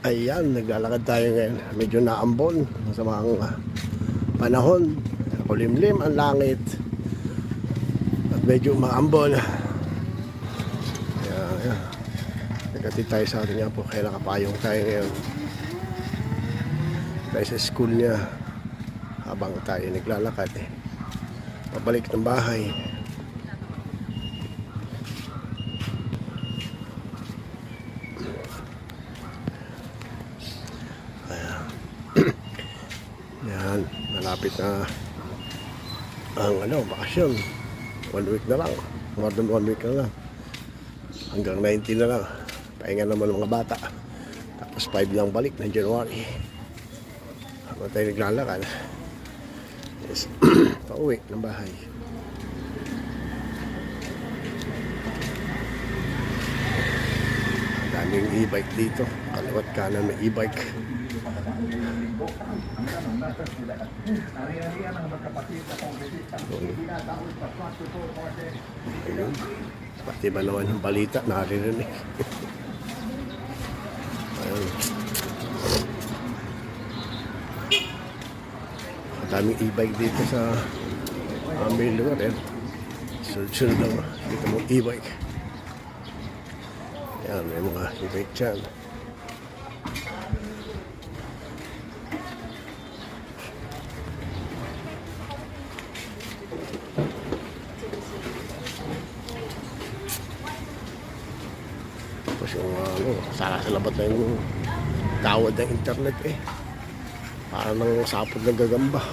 Ayan, naglalakad tayo ngayon. Medyo naambon sa mga panahon. Kulimlim ang langit. At medyo maambon. Ayan, ayan. Nagkatid tayo sa atin nga po. Kaya nakapayong tayo ngayon. Tayo sa school niya. Habang tayo naglalakad eh. Pabalik ng bahay. Yan, malapit na ang ano, bakasyon. One week na lang. More than one week na lang. Hanggang 19 na lang. Pahinga naman mga bata. Tapos 5 lang balik ng January. Habang tayo naglalakad. Yes. Pauwi ng bahay. Ang daming e-bike dito. Kaliwat kanan may e-bike. Ayun. Pati ba naman yung balita, naririnig. Ayun. Daming e-bike dito sa aming lugar eh. Sunod-sunod lang. Dito mo e-bike. Yan, may mga e-bike dyan. Tapos yung ano, saka sa labat na yung tawad ng internet eh. Parang nang sapod ng gagamba.